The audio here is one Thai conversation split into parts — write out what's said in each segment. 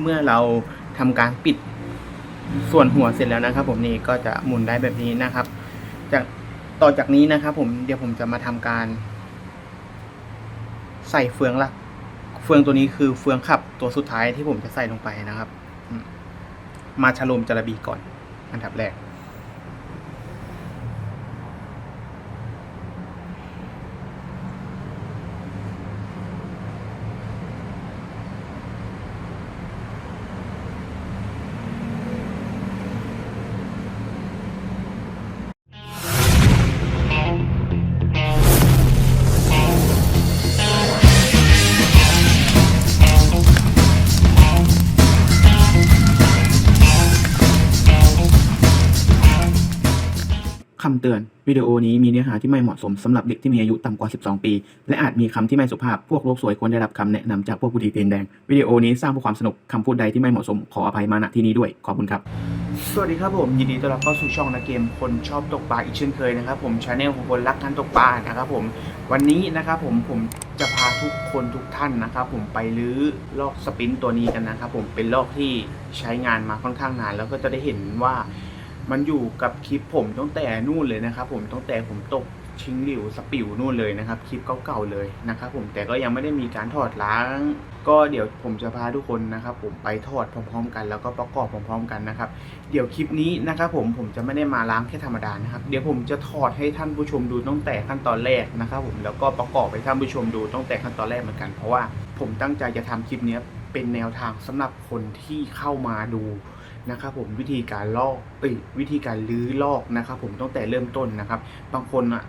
เมื่อเราทำการปิดส่วนหัวเสร็จแล้วนะครับ ผมนี่ก็จะหมุนได้แบบนี้นะครับ จากต่อจากนี้นะครับ ผมเดี๋ยวผมจะมาทำการ ใส่เฟืองลักเฟืองตัวนี้คือเฟืองขับตัวสุดท้ายที่ผมจะใส่ลงไปนะครับ มาชะโลมจระบีก่อน อันดับแรก วิดีโอนี้มีเนื้อหาที่ไม่เหมาะสมสำหรับเด็กที่มีอายุต่ำกว่า 12 ปี และอาจมีคำที่ไม่สุภาพ พวกโลกสวยควรได้รับคำแนะนำจากพวกผู้ดีเตียนแดง วิดีโอนี้สร้างเพื่อความสนุกคำพูดใดที่ไม่เหมาะสมขออภัยมาณที่นี้ด้วย ขอบคุณครับ สวัสดีครับผมยินดีต้อนรับเข้าสู่ช่องนะเกม คนชอบตกปลาอีกเช่นเคยนะครับผมชาแนลของคนรักการตกปลานะครับผมวันนี้นะครับผมผมจะพาทุกคนทุกท่านนะครับผมไปลื้อลอกสปินตัวนี้กันนะครับผมเป็นลอกที่ใช้งานมาค่อนข้างนาน แล้วก็จะได้เห็นว่า มันอยู่กับคลิปผมตั้งแต่นู่นเลยนะครับ ผมตั้งแต่ผมตกชิงหลิวสปิวนู่นเลยนะครับคลิปเก่าๆเลยนะครับ ผมแต่ก็ยังไม่ได้มีการถอดล้าง ก็เดี๋ยวผมจะพาทุกคนนะครับ ผมไปถอดพร้อมๆ กันแล้วก็ประกอบพร้อมๆกันนะครับ เดี๋ยวคลิปนี้นะครับ ผมผมจะไม่ได้มาล้างแค่ธรรมดานะครับ เดี๋ยวผมจะถอดให้ท่านผู้ชมดูตั้งแต่ขั้นตอนแรกนะครับ ผมแล้วก็ประกอบให้ท่านผู้ชมดูตั้งแต่ขั้นตอนแรกเหมือนกันเพราะว่าผมตั้งใจจะทำคลิปนี้เป็นแนวทางสำหรับคนที่เข้ามาดู นะครับผมวิธีการลอกเอ้ยวิธีการลื้อลอกนะครับ ผมตั้งแต่เริ่มต้นนะครับ บางคนอะ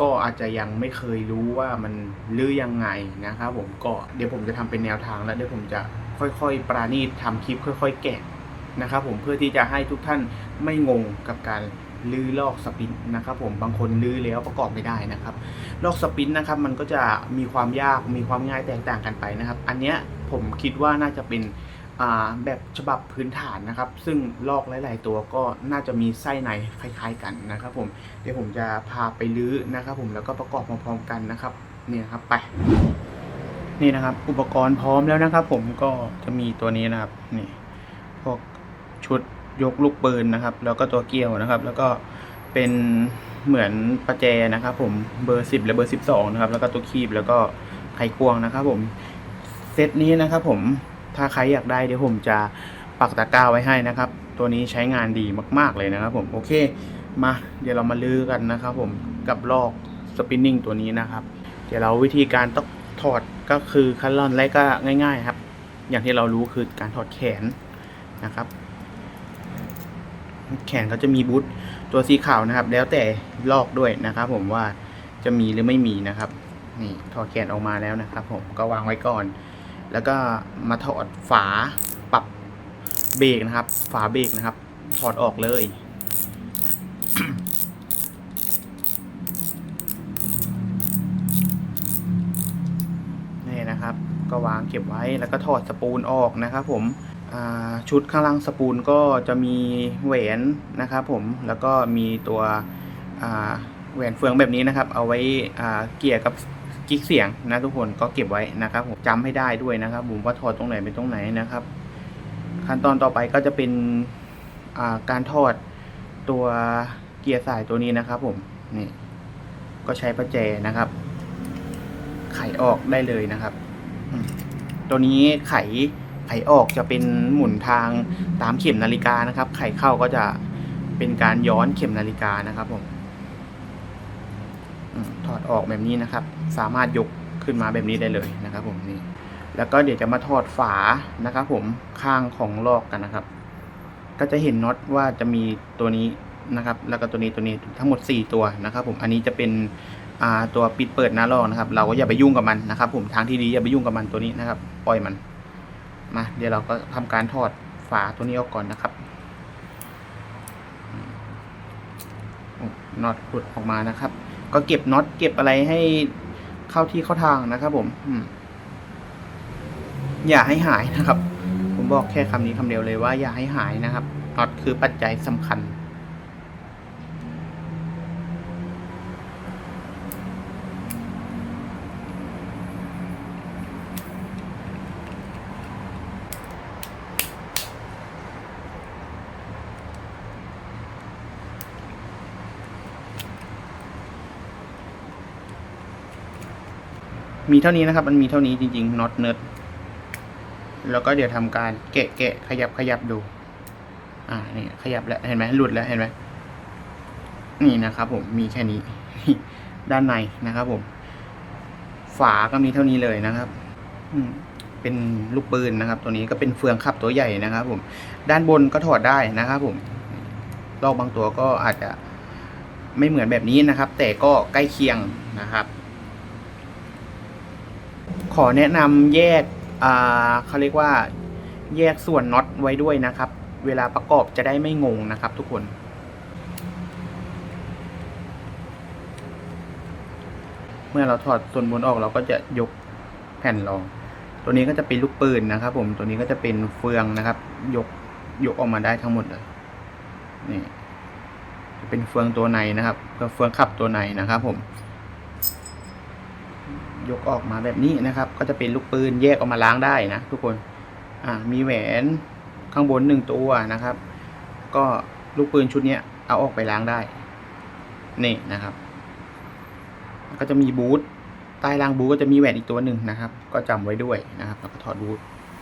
ก็อาจจะยังไม่เคยรู้ว่ามันลื้อยังไงนะครับผมก็เดี๋ยวผมจะทำเป็นแนวทางแล้วเดี๋ยวผมจะค่อยๆ ปราณีตทำคลิปค่อย ๆ แกะนะครับ ผมเพื่อที่จะให้ทุกท่านไม่งงกับการลื้อลอกสปินนะครับผมบางคนลื้อแล้วประกอบไม่ได้นะครับ ลอกสปินนะครับมันก็จะมีความยากมีความง่ายแตกต่างกันไปนะครับ อันเนี้ยผมคิดว่าน่าจะเป็น แบบฉบับพื้นฐานนะครับ ซึ่งลอกหลาย ๆ ตัวก็น่าจะมีไส้ในคล้าย ๆ กันนะครับ ผมเดี๋ยวผมจะพาไปลื้อนะครับ ผมแล้วก็ประกอบพร้อมๆกันนะครับเนี่ยครับไปนี่นะครับ อุปกรณ์พร้อมแล้วนะครับ ผมก็จะมีตัวนี้นะครับนี่พวกชุดยกลูกปืนนะครับ แล้วก็ตัวเกี่ยวนะครับ แล้วก็เป็นเหมือนประแจนะครับ ผมเบอร์สิบและเบอร์สิบสองนะครับ แล้วก็ตัวคีบแล้วก็ไขควงนะครับ ผมเซตนี้นะครับ ผม ถ้าใครอยากได้เดี๋ยวผมจะปักตะกร้าไว้ให้นะครับ ตัวนี้ใช้งานดีมาก ๆเลยนะครับ ผมโอเคมาเดี๋ยวเรามาลื้อกันนะครับ ผมกับลอกสปินนิ่งตัวนี้นะครับ เดี๋ยวเราวิธีการต้องถอดก็คือขั้นตอนแรกก็ง่าย ๆ ครับ อย่างที่เรารู้คือการถอดแขนนะครับ แขนเขาจะมีบูทตัวสีขาวนะครับ แล้วแต่ลอกด้วยนะครับ ผมว่าจะมีหรือไม่มีนะครับนี่ถอดแขนออกมาแล้วนะครับ ผมก็วางไว้ก่อน แล้วก็มาถอดฝาปรับเบรกนะครับ ฝาเบรกนะครับ ถอดออกเลย นี่นะครับ ก็วางเก็บไว้แล้วก็ถอดสปูลออกนะครับ ผมชุดข้างล่างสปูลก็จะมีแหวนนะครับ ผมแล้วก็มีตัวแหวนเฟืองแบบนี้นะครับ เอาไว้เกี่ยกับ กิ๊กเสียงนะทุกคนก็เก็บไว้นะครับผมจำให้ได้ด้วยนะครับผมว่าถอดตรงไหนเป็นตรงไหนนะครับ ขั้นตอนต่อไปก็จะเป็นการถอดตัวเกียร์สายตัวนี้นะครับ ผมนี่ก็ใช้ประแจนะครับ ไขออกได้เลยนะครับ ตัวนี้ไขไขออกจะเป็นหมุนทางตามเข็มนาฬิกานะครับ ไขเข้าก็จะเป็นการย้อนเข็มนาฬิกานะครับ ผมถอดออกแบบนี้นะครับ สามารถยกขึ้นมาแบบนี้ได้เลยนะครับ ผมนี่แล้วก็เดี๋ยวจะมาถอดฝานะครับ ผมข้างของลอกกันนะครับ ก็จะเห็นน็อตว่าจะมีตัวนี้นะครับ แล้วก็ตัวนี้ตัวนี้ทั้งหมด 4 ตัวนะครับ ผมอันนี้จะเป็นตัวปิดเปิดหน้าลอกนะครับ เราก็อย่าไปยุ่งกับมันนะครับ ผมทางที่ดีอย่าไปยุ่งกับมันตัวนี้นะครับ ปล่อยมันมาเดี๋ยวเราก็ทำการถอดฝาตัวนี้ออกก่อนนะครับน็อตหลุดออกมานะครับ ก็เก็บน็อตเก็บอะไรให้ เข้าที่เข้าทางนะครับผมอย่าให้หายนะครับ ผมบอกแค่คำนี้คำเดียวเลยว่าอย่าให้หายนะครับน็อตคือปัจจัยสำคัญ มีเท่านี้นะครับ มันมีเท่านี้จริงๆน็อตเนิร์ดแล้วก็เดี๋ยวทำการแกะแกะขยับขยับดู อ่านี่ขยับแล้วเห็นไหมหลุดแล้วเห็นไหมนี่นะครับผมมีแค่นี้ ด้านในนะครับผม ฝาก็มีเท่านี้เลยนะครับ อืมเป็นลูกปืนนะครับ ตัวนี้ก็เป็นเฟืองขับตัวใหญ่นะครับ ผม ด้านบนก็ถอดได้นะครับ ผมลอกบางตัวก็อาจจะไม่เหมือนแบบนี้นะครับ แต่ก็ใกล้เคียงนะครับ ขอแนะนำแยกเขาเรียกว่าแยกส่วนน็อตไว้ด้วยนะครับ เวลาประกอบจะได้ไม่งงนะครับ ทุกคนเมื่อเราถอดส่วนบนออกเราก็จะยกแผ่นรอง ตัวนี้ก็จะเป็นลูกปืนนะครับ ผม ตัวนี้ก็จะเป็นเฟืองนะครับ ยกยกออกมาได้ทั้งหมดเลย นี่ เป็นเฟืองตัวในนะครับก็เฟืองขับตัวในนะครับ ผม ยกออกมาแบบนี้นะครับ ก็จะเป็นลูกปืนแยกออกมาล้างได้นะทุกคนอ่ามีแหวนข้างบนหนึ่งตัวนะครับ ก็ลูกปืนชุดเนี้ยเอาออกไปล้างได้ นี่นะครับ ก็จะมีบูทใต้รางบูทก็จะมีแหวนอีกตัวหนึ่งนะครับ ก็จำไว้ด้วยนะครับแล้วก็ถอดบูท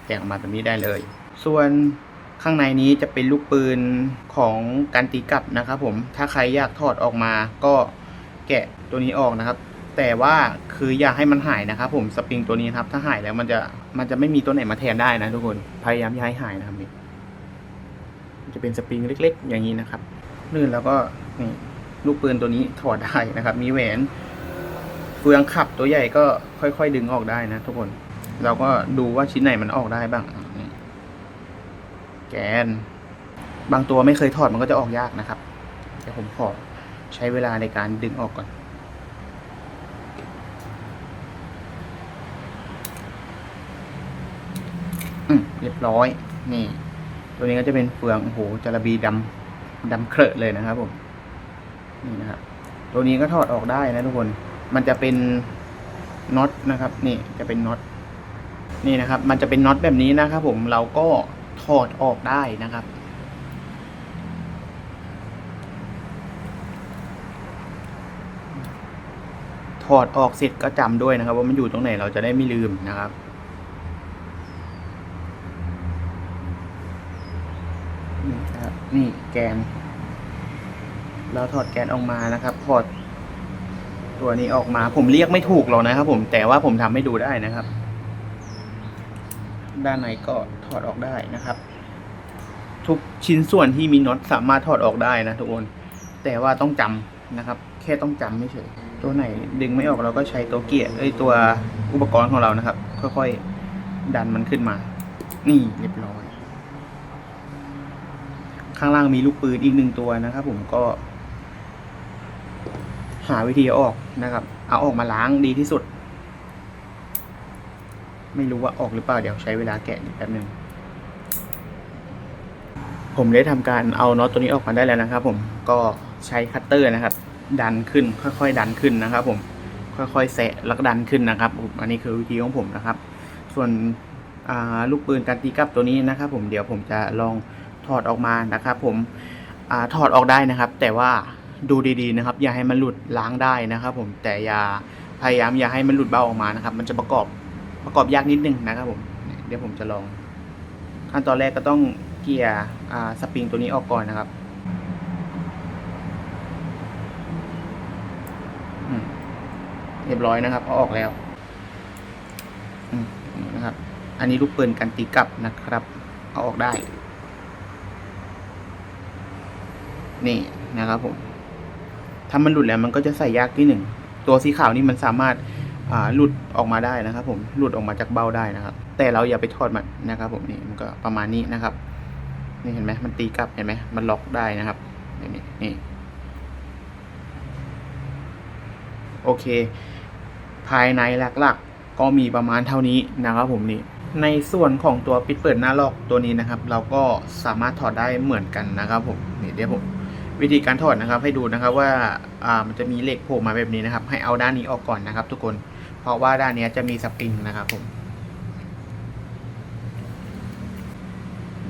แกะออกมาแบบนี้ได้เลย ส่วนข้างในนี้จะเป็นลูกปืนของการตีกลับนะครับ ผมถ้าใครอยากถอดออกมาก็แกะตัวนี้ออกนะครับ แต่ว่าคืออย่าให้มันหายนะครับผมสปริงตัวนี้ครับ ถ้าหายแล้วมันจะมันจะไม่มีตัวไหนมาแทนได้นะทุกคนพยายามอย่าให้หายนะครับนี่มันจะเป็นสปริงเล็ก ๆ อย่างนี้นะครับลื่นแล้วก็นี่ลูกปืนตัวนี้ถอดได้นะครับ มีแหวนเฟืองขับตัวใหญ่ก็ค่อยๆ ดึงออกได้นะทุกคน เราก็ดูว่าชิ้นไหนมันออกได้บ้างแกน บางตัวไม่เคยถอดมันก็จะออกยากนะครับเดี๋ยวผมขอใช้เวลาในการดึงออกก่อน อืมเรียบร้อย นี่ ตัวนี้ก็จะเป็นเฟืองโอ้โหจระบีดำดำเครอะเลยนะครับผมนี่นะครับตัวนี้ก็ถอดออกได้นะทุกคน มันจะเป็นน็อตนะครับ นี่จะเป็นน็อตนี่นะครับ มันจะเป็นน็อตแบบนี้นะครับ ผมเราก็ถอดออกได้นะครับถอดออกเสร็จก็จำด้วยนะครับ ว่ามันอยู่ตรงไหนเราจะได้ไม่ลืมนะครับ นี่ครับ นี่แกน เราถอดแกนออกมานะครับถอดตัวนี้ออกมา ผมเรียกไม่ถูกหรอกนะครับ ผมแต่ว่าผมทำให้ดูได้นะครับ ด้านในก็ถอดออกได้นะครับ ทุกชิ้นส่วนที่มีน็อตสามารถถอดออกได้นะทุกคนแต่ว่าต้องจำนะครับ แค่ต้องจำไม่เฉยตัวไหนดึงไม่ออกเราก็ใช้ตัวเกียร์เอ้ยตัวอุปกรณ์ของเรานะครับ ค่อยๆดันมันขึ้นมา นี่เรียบร้อย ข้างล่างมีลูกปืนอีกหนึ่งตัวนะครับผมก็ หาวิธีเอาออกนะครับ เอาออกมาล้างดีที่สุด ไม่รู้ว่าออกหรือเปล่าเดี๋ยวใช้เวลาแกะอีกแป๊บหนึ่งผมได้ทำการเอาน็อตตัวนี้ออกมาได้แล้วนะครับ ผมก็ใช้คัตเตอร์นะครับ ดันขึ้นค่อยๆ ดันขึ้นนะครับ ผมค่อยๆแสะแล้วก็ดันขึ้นนะครับผมอันนี้คือวิธีของผมนะครับ ส่วนลูกปืนการตีกลับตัวนี้นะครับ ผมเดี๋ยวผมจะลอง ถอดออกมานะครับผมอถอดออกได้นะครับ แต่ว่าดูดีๆนะครับ อย่าให้มันหลุดล้างได้นะครับ ผมแต่อย่าพยายามอย่าให้มันหลุดเบ้าออกมานะครับ มันจะประกอบประกอบยากนิดนึงนะครับผมเดี๋ยวผมจะลอง ขั้นตอนแรกก็ต้องเกียร์สปริงตัวนี้ออกก่อนนะครับเรียบร้อยนะครับเอาออกแล้วนะครับ อันนี้ลูกปืนกันตีกลับนะครับ เอาออกได้ นี่นะครับผมถ้ามันหลุดแล้วมันก็จะใส่ยากที่หนึ่งตัวสีขาวนี่มันสามารถอ่าหลุดออกมาได้นะครับผมหลุดออกมาจากเบ้าได้นะครับ แต่เราอย่าไปทอดมันนะครับ ผมนี่มันก็ประมาณนี้นะครับ นี่เห็นไหมมันตีกลับเห็นไหมมันล็อกได้นะครับนี่นี่โอเค ภายในหลักๆก็มีประมาณเท่านี้นะครับ ผมนี่ในส่วนของตัวปิดเปิดหน้าล็อกตัวนี้นะครับ เราก็สามารถถอดได้เหมือนกันนะครับ ผมนี่เดี๋ยวผม วิธีการถอดนะครับ ให้ดูนะครับว่าอ่ามันจะมีเหล็กโผล่มาแบบนี้นะครับ ให้เอาด้านนี้ออกก่อนนะครับ ทุกคน เพราะว่าด้านนี้จะมีสปริงนะครับผม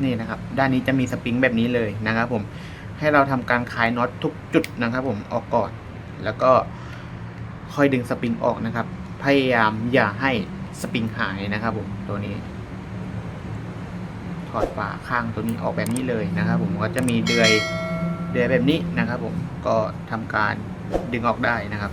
นี่นะครับ ด้านนี้จะมีสปริงแบบนี้เลยนะครับ ผม ให้เราทำการคลายน็อตทุกจุดนะครับ ผมออกก่อน แล้วก็ค่อยดึงสปริงออกนะครับพพยายามอย่าให้สปริงหายนะครับ ผมตัวนี้ถอดฝาข้างตัวนี้ออกแบบนี้เลยนะครับ ผมก็จะมีเดือย เดือยแบบนี้นะครับผมก็ทำการดึงออกได้นะครับ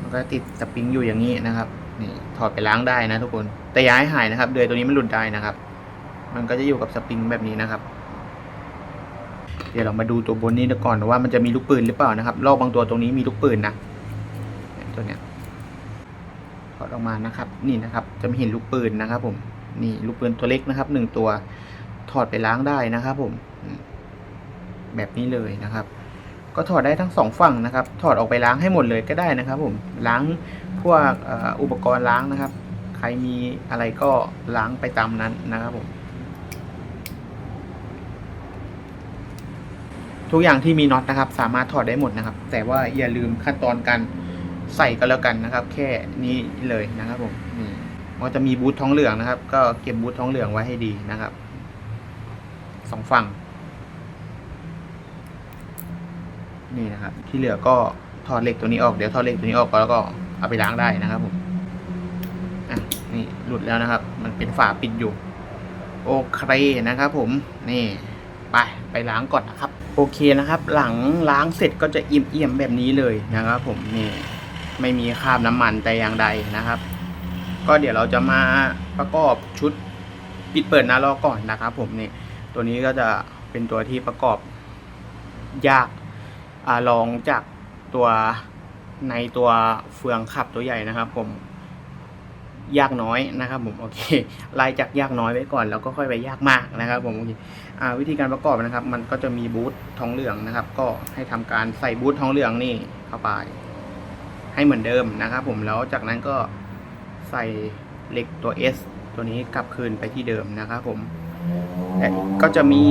มันก็ติดสปริงอยู่อย่างนี้นะครับนี่ถอดไปล้างได้นะทุกคนแต่ย่าให้หายนะครับเดือยตัวนี้มันหลุดได้นะครับ มันก็จะอยู่กับสปริงแบบนี้นะครับ เดี๋ยวเรามาดูตัวบนนี้ก่อนว่ามันจะมีลูกปืนหรือเปล่านะครับลอกบางตัวตรงนี้มีลูกปืนนะตัวเนี้ยถอดออกมานะครับ นี่นะครับ จะไม่เห็นลูกปืนนะครับ ผมนี่ลูกปืนตัวเล็กนะครับหนึ่งตัว ถอดไปล้างได้นะครับผมแบบนี้เลยนะครับ ก็ถอดได้ทั้งสองฝั่งนะครับ ถอดออกไปล้างให้หมดเลยก็ได้นะครับ ผมล้างพวกอ,อุปกรณ์ล้างนะครับ ใครมีอะไรก็ล้างไปตามนั้นนะครับผมทุกอย่างที่มีน็อตนะครับ สามารถถอดได้หมดนะครับ แต่ว่าอย่าลืมขั้นตอนการใส่ก็แล้วกันนะครับ แค่นี้เลยนะครับผมนี่มันก็จะมีบูทท้องเหลืองนะครับ ก็เก็บบูทท้องเหลืองไว้ให้ดีนะครับ สองฝั่ง นี่นะครับ ที่เหลือก็ถอดเหล็กตัวนี้ออกเดี๋ยวถอดเหล็กตัวนี้ออกแล้วก็เอาไปล้างได้นะครับผมอะนี่หลุดแล้วนะครับ มันเป็นฝาปิดอยู่ โอเคนะครับผมนี่ไปไปล้างก่อนนะครับ โอเคนะครับ หลังล้างเสร็จก็จะเอี่ยมๆแบบนี้เลยนะครับ ผมนี่ไม่มีคราบน้ำมันแต่อย่างใดนะครับ ก็เดี๋ยวเราจะมาประกอบชุดปิดเปิดหน้าล้อก่อนนะครับ ผมนี่ ตัวนี้ก็จะเป็นตัวที่ประกอบยากอลองจากตัวในตัวเฟืองขับตัวใหญ่นะครับ ผมยากน้อยนะครับ ผมโอเคไล่จากยากน้อยไว้ก่อนแล้วก็ค่อยไปยากมากนะครับ ผมโอเคอวิธีการประกอบนะครับ มันก็จะมีบูททองเหลืองนะครับ ก็ให้ทำการใส่บูททองเหลืองนี่เข้าไป ให้เหมือนเดิมนะครับ ผมแล้วจากนั้นก็ใส่เหล็กตัว S ตัวนี้กลับคืนไปที่เดิมนะครับ ผม ก็จะมี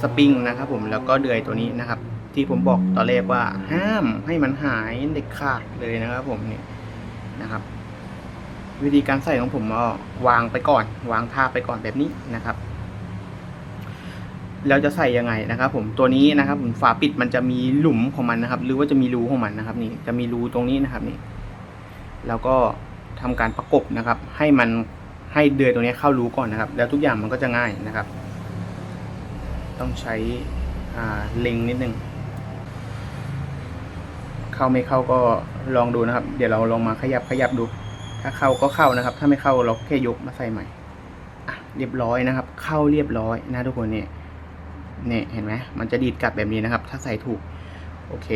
สปริงนะครับผมแล้วก็เดือยตัวนี้นะครับ ที่ผมบอกตอนแรกว่าห้ามให้มันหายเด็ดขาดเลยนะครับผมนี่นะครับ วิธีการใส่ของผมก็วางไปก่อน วางท่าไปก่อนแบบนี้นะครับแล้วจะใส่ยังไงนะครับผมตัวนี้นะครับผมฝาปิดมันจะมีหลุมของมันนะครับ หรือว่าจะมีรูของมันนะครับ นี่จะมีรูตรงนี้นะครับนี่แล้วก็ทำการประกบนะครับ ให้มัน ให้เดือยตัวนี้เข้ารู้ก่อนนะครับ แล้วทุกอย่างมันก็จะง่ายนะครับ ต้องใช้เล็งนิดนึง เข้าไม่เข้าก็ลองดูนะครับ เดี๋ยวเราลองมาขยับขยับดู ถ้าเข้าก็เข้านะครับ ถ้าไม่เข้าเราแค่ยกมาใส่ใหม่อะเรียบร้อยนะครับ เข้าเรียบร้อยนะทุกคนเนี่ยเนี่ยเห็นไหมมันจะดีดกลับแบบนี้นะครับ ถ้าใส่ถูก โอเค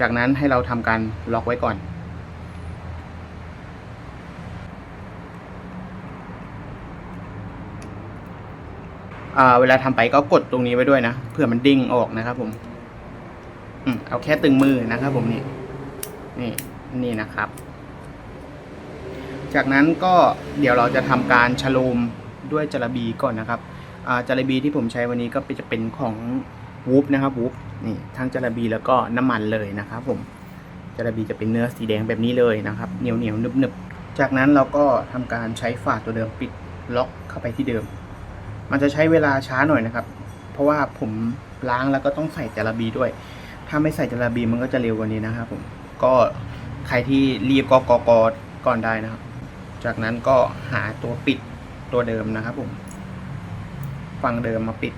จากนั้นให้เราทำการล็อกไว้ก่อน เวลาทำไปก็กดตรงนี้ไว้ด้วยนะเผื่อมันดิ้งออกนะครับ ผมอืมเอาแค่ตึงมือนะครับ ผมนี่นี่นี่นะครับ จากนั้นก็เดี๋ยวเราจะทำการชโลมด้วยจระบีก่อนนะครับอ่าจระบีที่ผมใช้วันนี้ก็จะเป็นของวูฟนะครับวูฟนี่ทั้งจระบีแล้วก็น้ำมันเลยนะครับ ผมจระบีจะเป็นเนื้อสีแดงแบบนี้เลยนะครับเหนียวเหนียวนึบนึบจากนั้นเราก็ทำการใช้ฝาตัวเดิมปิดล็อกเข้าไปที่เดิม มันจะใช้เวลาช้าหน่อยนะครับ เพราะว่าผมล้างแล้วก็ต้องใส่จระบีด้วย ถ้าไม่ใส่จระบีมันก็จะเร็วกว่านี้นะครับผมก็ใครที่รีบก็กอกอก่อนได้นะครับ จากนั้นก็หาตัวปิดตัวเดิมนะครับ ผมฝั่งเดิมมาปิด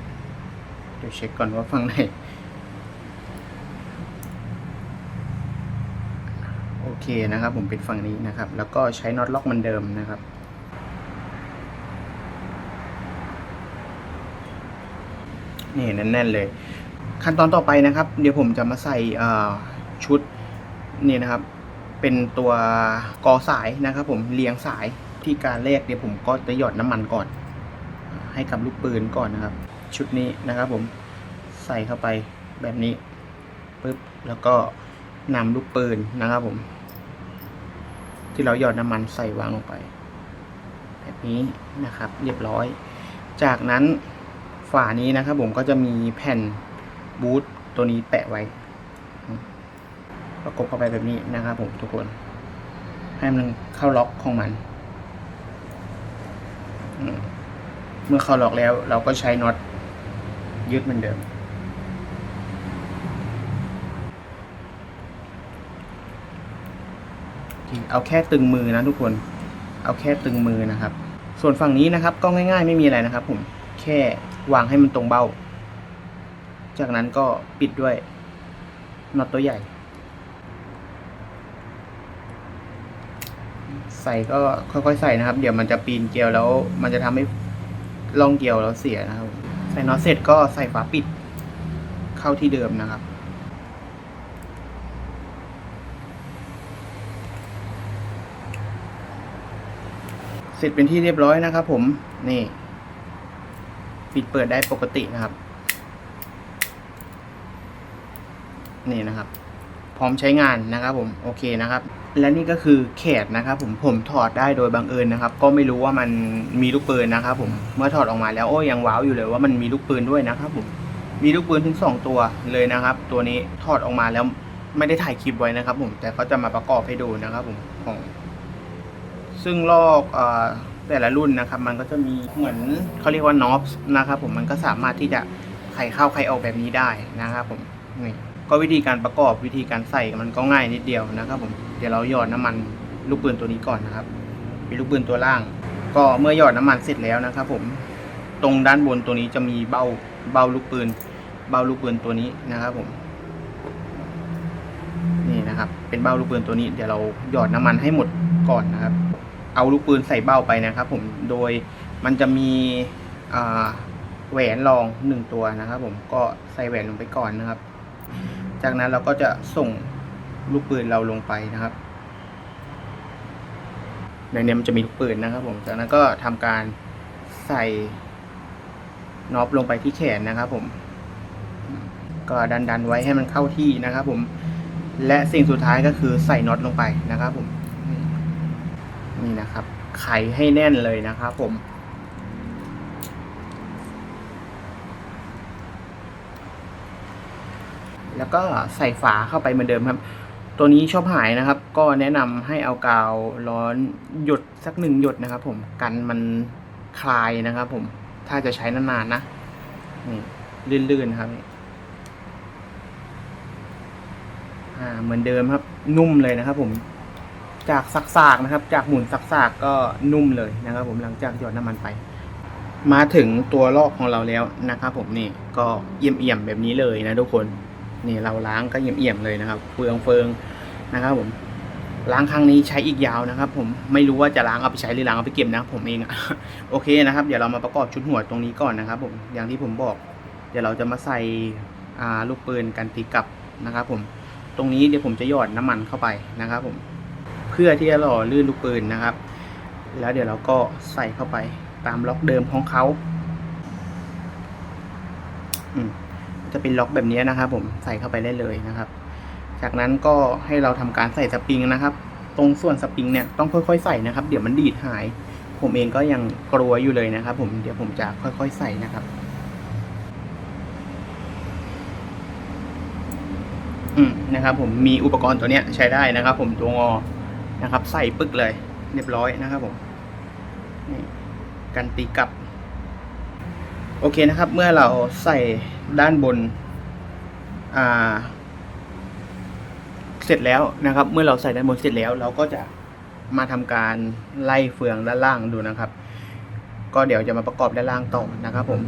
เดี๋ยวเช็คก่อนว่าฝั่งไหนโอเคนะครับ ผมปิดฝั่งนี้นะครับ แล้วก็ใช้น็อตล็อกเหมันเดิมนะครับ นี่แน่นๆเลย ขั้นตอนต่อไปนะครับ เดี๋ยวผมจะมาใส่ชุดนี่นะครับ เป็นตัวกอสายนะครับ ผมเรียงสายที่การแรกเดี๋ยวผมก็จะหยอดน้ำมันก่อน ให้กับลูกปืนก่อนนะครับ ชุดนี้นะครับผมใส่เข้าไปแบบนี้ปึ๊บแล้วก็นำลูกปืนนะครับผม ที่เราหยอดน้ำมันใส่วางลงไป แบบนี้นะครับ เรียบร้อย จากนั้นานี้นะครับผมก็จะมีแผ่นบูทตัวนี้แปะไว้ ประกบเข้าไปแบบนี้นะครับผมทุกคน ให้มันเข้าล็อกของมัน เมื่อเข้าล็อกแล้วเราก็ใช้น็อตยึดเหมือนเดิมเอาแค่ตึงมือนะทุกคน เอาแค่ตึงมือนะครับ ส่วนฝั่งนี้นะครับก็ง่ายๆไม่มีอะไรนะครับผม แค่ วางให้มันตรงเบ้า จากนั้นก็ปิดด้วยน็อตตัวใหญ่ ใส่ก็ค่อยๆใส่นะครับ เดี๋ยวมันจะปีนเกลียวแล้ว มันจะทำให้ล่องเกลียวแล้วเสียนะครับ ใส่น็อตเสร็จก็ใส่ฝาปิด เข้าที่เดิมนะครับเสร็จเป็นที่เรียบร้อยนะครับผม นี่ ปิดเปิดได้ปกตินะครับ นี่นะครับ พร้อมใช้งานนะครับผมโอเคนะครับ และนี่ก็คือแขนนะครับผมผมถอดได้โดยบังเอิญนะครับ ก็ไม่รู้ว่ามันมีลูกปืนนะครับผมเมื่อถอดออกมาแล้วโอ้ยังว้าวอยู่เลยว่ามันมีลูกปืนด้วยนะครับผมมีลูกปืนถึงสองตัวเลยนะครับ ตัวนี้ถอดออกมาแล้วไม่ได้ถ่ายคลิปไว้นะครับ ผมแต่เขาจะมาประกอบให้ดูนะครับ ผมของ ซึ่งลอกเออ แต่ละรุ่นนะครับ มันก็จะมีเหมือนเขาเรียกว่าน็อปนะครับผมมันก็สามารถที่จะไขเข้าไขออกแบบนี้ได้นะครับผมนี่ก็วิธีการประกอบวิธีการใส่มันก็ง่ายนิดเดียวนะครับผมเดี๋ยวเราหยอดน้ำมันลูกปืนตัวนี้ก่อนนะครับเป็นลูกปืนตัวล่าง ก็เมื่อหยอดน้ำมันเสร็จแล้วนะครับผมตรงด้านบนตัวนี้จะมีเบ้าเบ้าลูกปืน เบ้าลูกปืนตัวนี้นะครับผมนี่นะครับ เป็นเบ้าลูกปืนตัวนี้เดี๋ยวเราหยอดน้ำมันให้หมดก่อนนะครับ เอาลูกปืนใส่เบ้าไปนะครับผมโดยมันจะมีแหวนรองหนึ่งตัวนะครับ ผมก็ใส่แหวนลงไปก่อนนะครับ จากนั้นเราก็จะส่งลูกปืนเราลงไปนะครับในนี้มันจะมีลูกปืนนะครับ ผมจากนั้นก็ทำการใส่น็อปลงไปที่แขนนะครับ ผม ก็ดันดันๆไว้ให้มันเข้าที่นะครับ ผมและสิ่งสุดท้ายก็คือใส่น็อตลงไปนะครับ ผม นี่นะครับ ไขให้แน่นเลยนะครับผม แล้วก็ใส่ฝาเข้าไปเหมือนเดิมครับ ตัวนี้ชอบหายนะครับ ก็แนะนำให้เอากาวร้อนหยดสักหนึ่งหยดนะครับ ผมกันมันคลายนะครับผม ถ้าจะใช้นานๆนะ นี่ลื่นๆครับอ่าเหมือนเดิมครับ นุ่มเลยนะครับผม จากสักๆนะครับ จากหมุนสักๆก็นุ่มเลยนะครับ ผมหลังจากหยอดน้ำมันไป มาถึงตัวลอกของเราแล้วนะครับ ผมนี่ก็เอี่ยมๆแบบนี้เลยนะทุกคนนี่เราล้างก็เอี่ยมๆเลยนะครับเฟืองเฟืองนะครับ ผมล้างครั้งนี้ใช้อีกยาวนะครับ ผมไม่รู้ว่าจะล้างเอาไปใช้หรือล้างเอาไปเก็บนะ ผมเองอะโอเคนะครับ เดี๋ยวเรามาประกอบชุดหัวตรงนี้ก่อนนะครับ ผมอย่างที่ผมบอก เดี๋ยวเราจะมาใส่ลูกปืนกันตีกลับนะครับ ผมตรงนี้เดี๋ยวผมจะหยอดน้ำมันเข้าไปนะครับ ผม เพื่อที่จะหล่อลื่นลูกปืนนะครับ แล้วเดี๋ยวเราก็ใส่เข้าไปตามล็อกเดิมของเขาจะเป็นล็อกแบบนี้นะครับ ผมใส่เข้าไปได้เลยนะครับ จากนั้นก็ให้เราทำการใส่สปริงนะครับ ตรงส่วนสปริงเนี่ยต้องค่อยๆใส่นะครับ เดี๋ยวมันดีดหาย ผมเองก็ยังกลัวอยู่เลยนะครับ ผมเดี๋ยวผมจะค่อยๆใส่นะครับอืมนะครับผมมีอุปกรณ์ตัวเนี้ยใช้ได้นะครับ ผมตัวงอ นะครับ ใส่ปึกเลยเรียบร้อยนะครับผมนี่กันตีกลับ โอเคนะครับ เมื่อเราใส่ด้านบนอ่าเสร็จแล้วนะครับ เมื่อเราใส่ด้านบนเสร็จแล้ว เราก็จะมาทำการไล่เฟืองด้านล่างดูนะครับ ก็เดี๋ยวจะมาประกอบด้านล่างต่อนะครับ ผม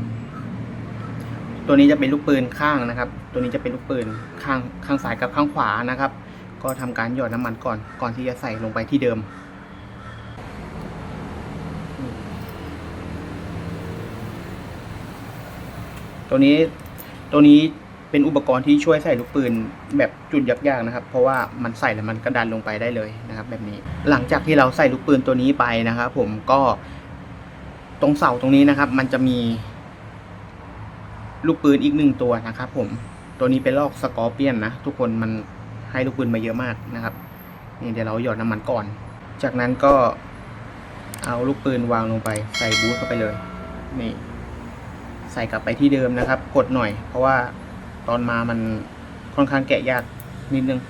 ตัวนี้จะเป็นลูกปืนข้างนะครับ ตัวนี้จะเป็นลูกปืนข้างข้างซ้ายกับข้างขวานะครับ ก็ทำการหยอดน้ำมันก่อน ก่อนที่จะใส่ลงไปที่เดิม ตัวนี้ตัวนี้เป็นอุปกรณ์ที่ช่วยใส่ลูกปืนแบบจุดยากๆนะครับ เพราะว่ามันใส่แล้วมันกระดันลงไปได้เลยนะครับ แบบนี้หลังจากที่เราใส่ลูกปืนตัวนี้ไปนะครับผมก็ตรงเสาตรงนี้นะครับ มันจะมี ลูกปืนอีกหนึ่งตัวนะครับ ผมตัวนี้เป็นลอกสกอร์เปียนนะทุกคนมัน ให้ลูกปืนมาเยอะมากนะครับนี่เดี๋ยวเราหยอดน้ำมันก่อน จากนั้นก็เอาลูกปืนวางลงไปใส่บูทเข้าไปเลยนี่ใส่กลับไปที่เดิมนะครับ กดหน่อย เพราะว่าตอนมามันค่อนข้างแกะยากนิดนึง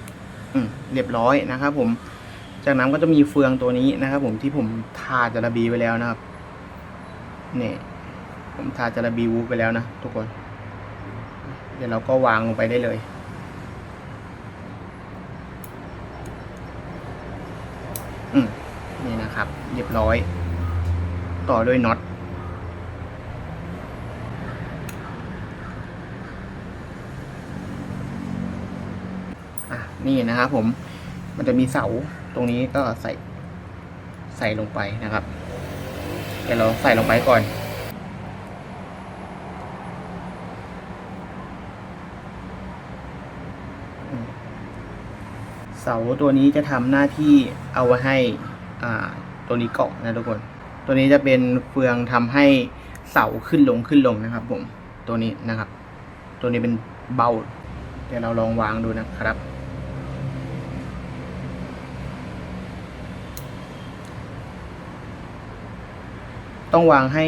อืมเรียบร้อยนะครับ ผม จากนั้นก็จะมีเฟืองตัวนี้นะครับ ผมที่ผมทาจาระบีไว้แล้วนะครับนี่ผมทาจาระบีวูฟไปแล้วนะทุกคน เดี๋ยวเราก็วางลงไปได้เลย นะค เรียบร้อย ต่อด้วยน็อตอะนี่นะครับผมมันจะมีเสาตรงนี้ก็ใส่ใส่ลงไปนะครับเดี๋ยวเราใส่ลงไปก่อน เสาตัวนี้จะทำหน้าที่เอาไว้ให้อ่า ตัวนี้เกาะนะทุกคน ตัวนี้จะเป็นเฟืองทำให้เสาขึ้นลงขึ้นลงนะครับ ผม ตัวนี้นะครับ ตัวนี้เป็นเบาเดี๋ยวเราลองวางดูนะครับ ต้องวางให้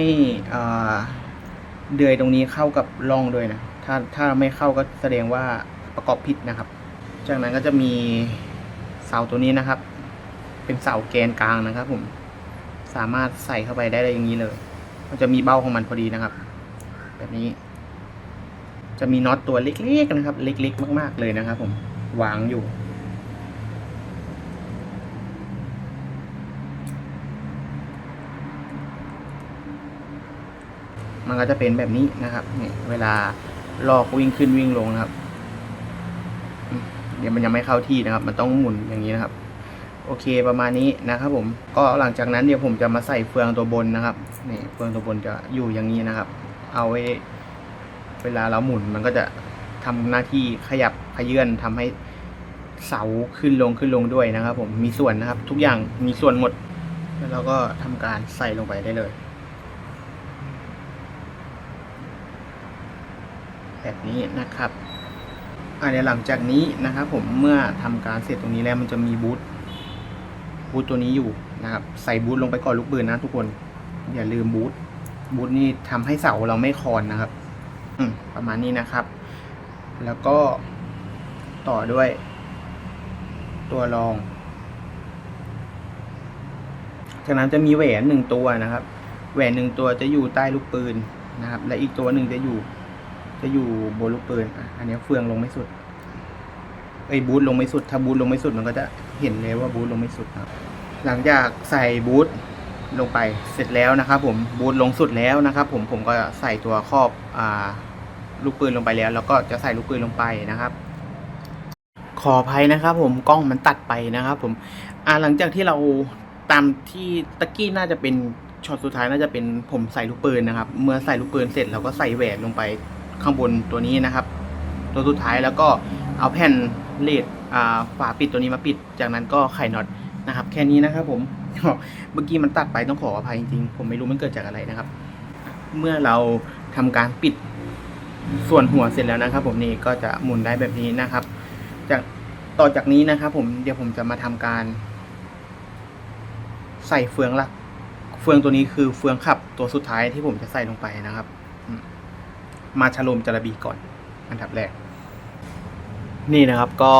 เดือยตรงนี้เข้ากับร่องด้วยนะ ถ้าถ้าไม่เข้าก็แสดงว่าประกอบผิดนะครับ จากนั้นก็จะมีเสาตัวนี้นะครับ เป็นเสาแกนกลางนะครับ ผม สามารถใส่เข้าไปได้เลยอย่างนี้เลย มันจะมีเบ้าของมันพอดีนะครับ แบบนี้ จะมีน็อตตัวเล็กๆนะครับ เล็กๆ มาก ๆเลยนะครับ ผมวางอยู่มันก็จะเป็นแบบนี้นะครับเนี่ยเวลาลอกวิ่งขึ้นวิ่งลงนะครับ เดี๋ยวมันยังไม่เข้าที่นะครับ มันต้องหมุนอย่างนี้นะครับ โอเคประมาณนี้นะครับผมก็หลังจากนั้นเดี๋ยวผมจะมาใส่เฟืองตัวบนนะครับนี่เฟืองตัวบนจะอยู่อย่างนี้นะครับ เอาไว้เวลาเราหมุนมันก็จะทำหน้าที่ขยับขยื่นทำให้เสาขึ้นลงขึ้นลงด้วยนะครับ ผมมีส่วนนะครับ ทุกอย่างมีส่วนหมด แล้วเราก็ทำการใส่ลงไปได้เลย แบบนี้นะครับอ่าเดี๋ยวหลังจากนี้นะครับ ผมเมื่อทำการเสร็จตรงนี้แล้วมันจะมีบูท บูทตัวนี้อยู่นะครับ ใส่บูทลงไปก่อนลูกปืนนะทุกคน อย่าลืมบูทบูทนี่ทำให้เสาเราไม่คอนนะครับอืประมาณนี้นะครับ แล้วก็ต่อด้วย ตัวรอง จากนั้นจะมีแหวนหนึ่งตัวนะครับ แหวนหนึ่งตัวจะอยู่ใต้ลูกปืนนะครับ และอีกตัวหนึ่งจะอยู่ จะอยู่บนลูกปืนอะอันนี้เฟืองลงไม่สุดไอ้บูทลงไม่สุด ถ้าบูทลงไม่สุดมันก็จะ เห็นเลยว่าบูทลงไม่สุดนะครับ หลังจากใส่บูทลงไปเสร็จแล้วนะครับ ผมบูทลงสุดแล้วนะครับ ผมผมก็ใส่ตัวครอบอ่าลูกปืนลงไปแล้ว แล้วก็จะใส่ลูกปืนลงไปนะครับขออภัยนะครับ ผมกล้องมันตัดไปนะครับ ผมอ่าหลังจากที่เราตามที่ตะกี้น่าจะเป็นช็อตสุดท้ายน่าจะเป็นผมใส่ลูกปืนนะครับ เมื่อใส่ลูกปืนเสร็จเราก็ใส่แหวนลงไปข้างบนตัวนี้นะครับ ตัวสุดท้ายแล้วก็เอาแผ่น เลดฝาปิดตัวนี้มาปิด จากนั้นก็ไขน็อตนะครับ แค่นี้นะครับผมเมื่อกี้มันตัดไปต้องขออภัยจริงๆ ผมไม่รู้มันเกิดจากอะไรนะครับ เมื่อเราทำการปิดส่วนหัวเสร็จแล้วนะครับ ผมนี่ก็จะหมุนได้แบบนี้นะครับ จากต่อจากนี้นะครับผมเดี๋ยวผมจะมาทำการ ใส่เฟืองหลักเฟืองตัวนี้คือเฟืองขับตัวสุดท้ายที่ผมจะใส่ลงไปนะครับ มาชะโลมจระบีก่อน อันดับแรก นี่นะครับก็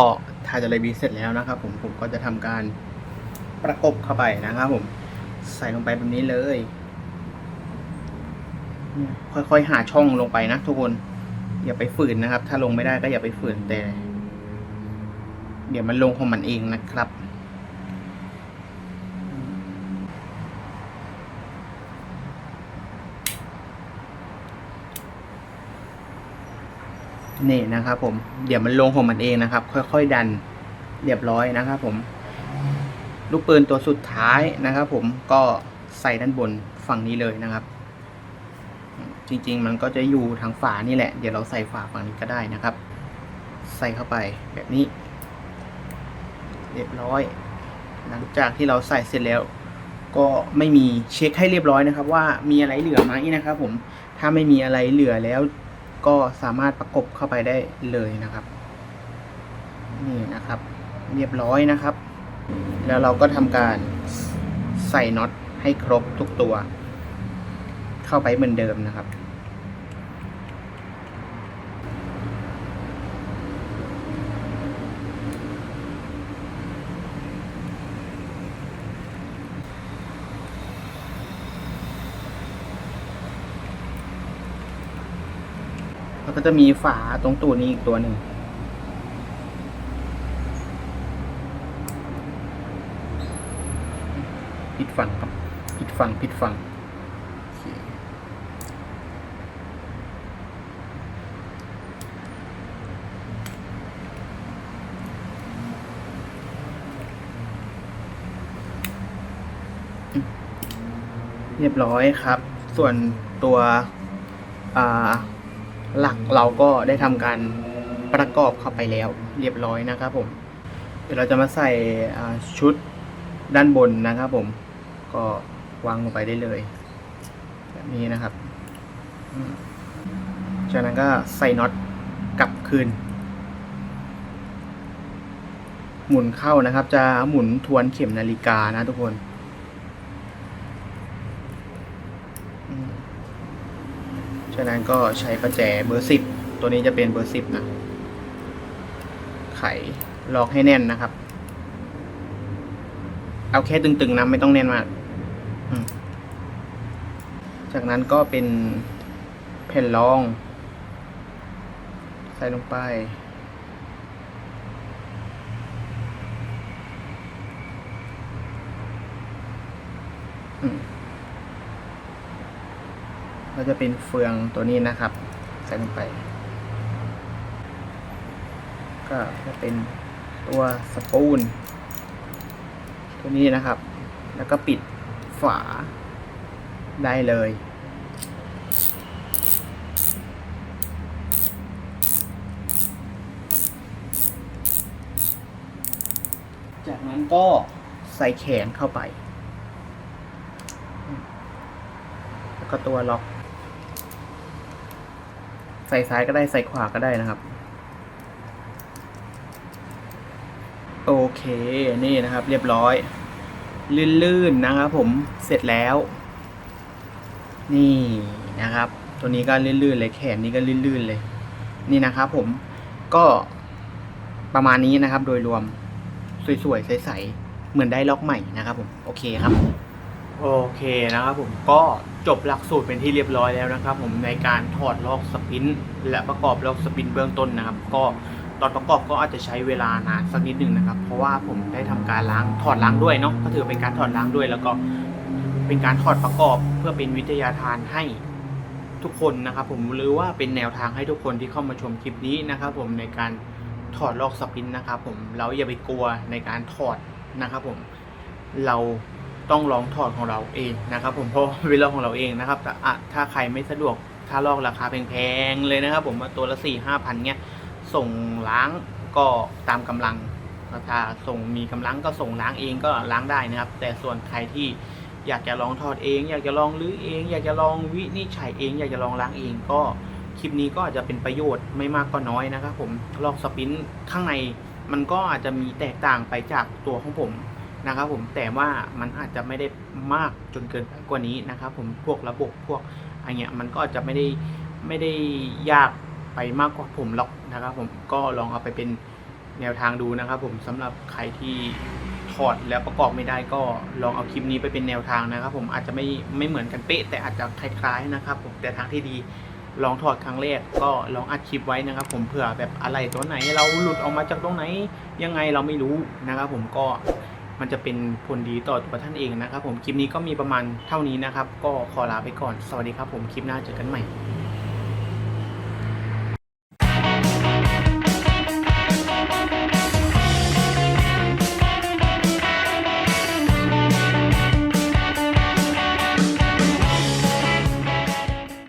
ทาจระบีเสร็จแล้วนะครับ ผมผมก็จะทำการประกบเข้าไปนะครับ ผม ใส่ลงไปแบบนี้เลยค่อยๆหาช่องลงไปนะทุกคน อย่าไปฝืนนะครับ ถ้าลงไม่ได้ก็อย่าไปฝืนแต่ เดี๋ยวมันลงของมันเองนะครับ นี่นะครับผมเดี๋ยวมันลงของมันเองนะครับ ค่อยๆดันเรียบร้อยนะครับผม ลูกปืนตัวสุดท้ายนะครับ ผมก็ใส่ด้านบนฝั่งนี้เลยนะครับ จริงๆมันก็จะอยู่ทางฝานี่แหละ เดี๋ยวเราใส่ฝาฝั่งนี้ก็ได้นะครับ ใส่เข้าไปแบบนี้ เรียบร้อย หลังจากที่เราใส่เสร็จแล้ว ก็ไม่มีเช็คให้เรียบร้อยนะครับ ว่ามีอะไรเหลือไหมนะครับ ผมถ้าไม่มีอะไรเหลือแล้ว ก็สามารถประกบเข้าไปได้เลยนะครับ นี่นะครับ เรียบร้อยนะครับ แล้วเราก็ทำการใส่น็อตให้ครบทุกตัว เข้าไปเหมือนเดิมนะครับ แล้วก็จะมีฝาตรงตูดนี้อีกตัวหนึ่งผิดฝั่งครับผิดฝั่งผิดฝั่งเรียบร้อยครับ ส่วนตัวอ่า หลักเราก็ได้ทำการประกอบเข้าไปแล้วเรียบร้อยนะครับผมเดี๋ยวเราจะมาใส่ชุดด้านบนนะครับผมก็วางลงไปได้เลย แบบนี้นะครับ จากนั้นก็ใส่น็อตกลับคืน หมุนเข้านะครับ จะหมุนทวนเข็มนาฬิกานะทุกคนอืม จากนั้นก็ใช้ประแจเบอร์สิบตัวนี้จะเป็นเบอร์สิบนะ ไขล็อกให้แน่นนะครับ เอาแค่ตึงๆนะไม่ต้องแน่นมาก จากนั้นก็เป็นแผ่นรอง ใส่ลงไปอืม ก็จะเป็นเฟืองตัวนี้นะครับ ใส่ลงไป ก็จะเป็นตัวสปูน ตัวนี้นะครับ แล้วก็ปิดฝาได้เลยจากนั้นก็ใส่แขนเข้าไป แล้วก็ตัวล็อก ใส่ซ้ายก็ได้ใส่ขวาก็ได้นะครับ โอเคนี่นะครับ เรียบร้อย ลื่นๆนะครับผมเสร็จแล้ว นี่นะครับ ตัวนี้ก็ลื่นๆเลยแขนนี้ก็ลื่นๆเลย นี่นะครับ ผมก็ประมาณนี้นะครับ โดยรวมสวยๆใสๆเหมือนได้ล็อกใหม่นะครับผมโอเคครับ โอเคนะครับผมก็จบหลักสูตรเป็นที่เรียบร้อยแล้วนะครับ ผมในการถอดลอกสปิน และประกอบลอกสปินเบื้องต้นนะครับ ก็ตอนประกอบก็อาจจะใช้เวลานานสักนิดหนึ่งนะครับ เพราะว่าผมได้ทำการล้างถอดล้างด้วยเนาะก็ถือเป็นการถอดล้างด้วย แล้วก็เป็นการถอดประกอบเพื่อเป็นวิทยาทานให้ทุกคนนะครับ ผมหรือว่าเป็นแนวทางให้ทุกคนที่เข้ามาชมคลิปนี้นะครับ ผมในการถอดลอกสปินนะครับ ผมเราอย่าไปกลัวในการถอดนะครับ ผมเรา ต้องลองถอดของเราเองนะครับ ผมเพราะเป็นเรื่องของเราเองนะครับแต่อะถ้าใครไม่สะดวกถ้าลอกราคาแพงๆเลยนะครับ ผมว่าตัวละสี่ห้าพันเนี้ยส่งล้างก็ตามกำลังถ้าส่งมีกำลังก็ส่งล้างเองก็ล้างได้นะครับ แต่ส่วนใครที่อยากจะลองถอดเอง อยากจะลองรื้อเอง อยากจะลองวินิจฉัยเอง อยากจะลองล้างเองก็คลิปนี้ก็อาจจะเป็นประโยชน์ไม่มากก็น้อยนะครับผมลอกสปินข้างในมันก็อาจจะมีแตกต่างไปจากตัวของผม นะครับผมแต่ว่ามันอาจจะไม่ได้มากจนเกินกว่านี้นะครับผมพวกระบบพวกอะไรเงี้ยมันก็จะไม่ได้ไม่ได้ยากไปมากกว่าผมหรอกนะครับผมก็ลองเอาไปเป็นแนวทางดูนะครับผมสำหรับใครที่ถอดแล้วประกอบไม่ได้ก็ลองเอาคลิปนี้ไปเป็นแนวทางนะครับผมอาจจะไม่ไม่เหมือนกันเป๊ะ แต่อาจจะคล้ายๆนะครับผมแต่ทางที่ดีลองถอดครั้งแรกก็ลองอัดคลิปไว้นะครับ ผมเผื่อแบบอะไรตัวไหนเราหลุดออกมาจากตรงไหนยังไงเราไม่รู้นะครับผมก็ มันจะเป็นผลดีต่อตัวท่านเองนะครับผมคลิปนี้ก็มีประมาณเท่านี้นะครับ ก็ขอลาไปก่อนสวัสดีครับผมคลิปหน้าเจอกันใหม่